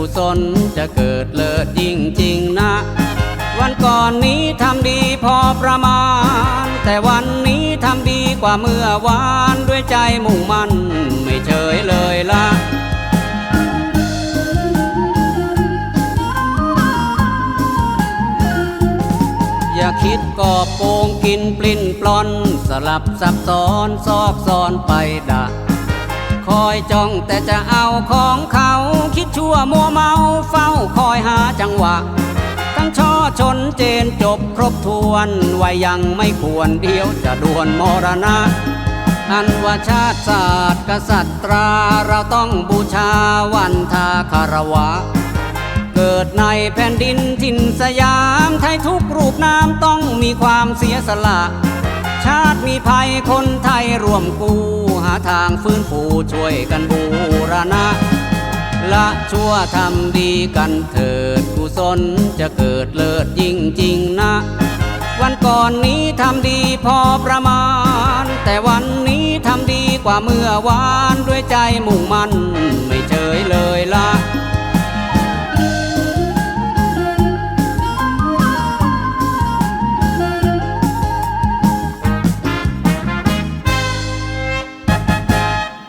กุศลจะเกิดเลิศยิ่งจริงนะ วันก่อนนี้ทำดีพอประมาณ แต่วันนี้ทำดีกว่าเมื่อวานด้วยใจมุ่งมั่นไม่เฉยเลยละอย่าคิดกอบโกงกินปลิ้นปลอน สลับซับซ้อนซอกซ้อนไปดะคอยจ้องแต่จะเอาของเขา มัวเมาเฝ้าคอยหาจังหวะ ทั้งช่อชนเจนจบครบทวนไว้ยังไม่ควรเดียวจะด่วนมรณะ อันว่าชาติศาสตร์กษัตราเราต้องบูชาวันทาคารวะ เกิดในแผ่นดินถิ่นสยามไทยทุกรูปนามต้องมีความเสียสละชาติมีภัยคนไทยร่วมกู้ หาทางฟื้นฟูช่วยกันบูรณะ ละชั่วทำดีกันเถิดกุศลจะเกิดเลิศยิ่งจริงนะ วันก่อนนี้ทำดีพอประมาณ แต่วันนี้ทำดีกว่าเมื่อวานด้วยใจมุ่งมั่น